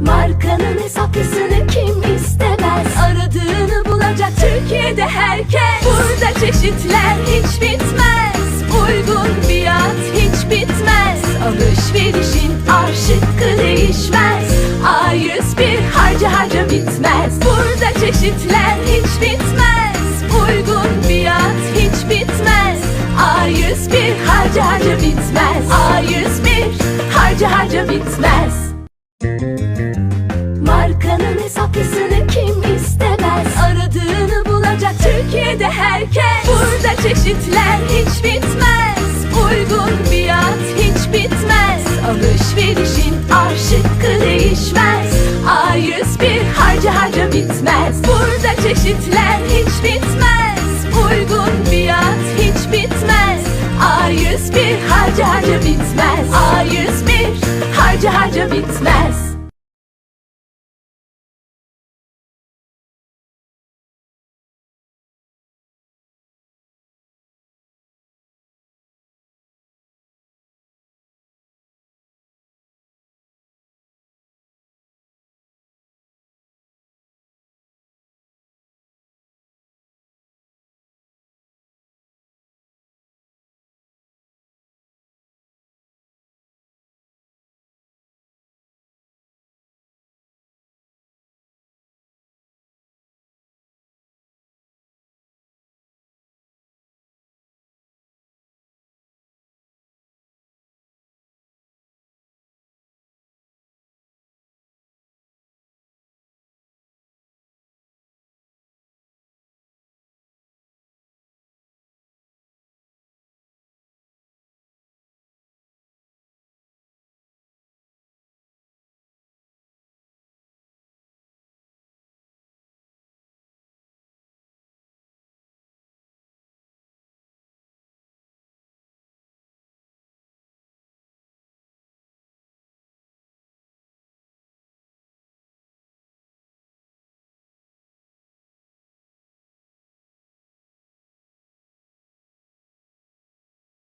Markanın hesaplısını kim istemez? Aradığını bulacak Türkiye'de herkes. Burada çeşitler hiç bitmez. Uygun fiyat hiç bitmez. Alışverişin arşıkkı değişmez. A101 harca harca bitmez. Burada çeşitler hiç bitmez. Uygun fiyat hiç bitmez. A101 harca harca bitmez. A101 Bulacak Türkiye'de herkes. Burada çeşitler hiç bitmez. Uygun fiyat hiç bitmez. Alışverişin arşıkkı değişmez. A101 harca harca bitmez. Burada çeşitler hiç bitmez. Uygun fiyat hiç bitmez. A101 harca harca bitmez. A101 harca harca bitmez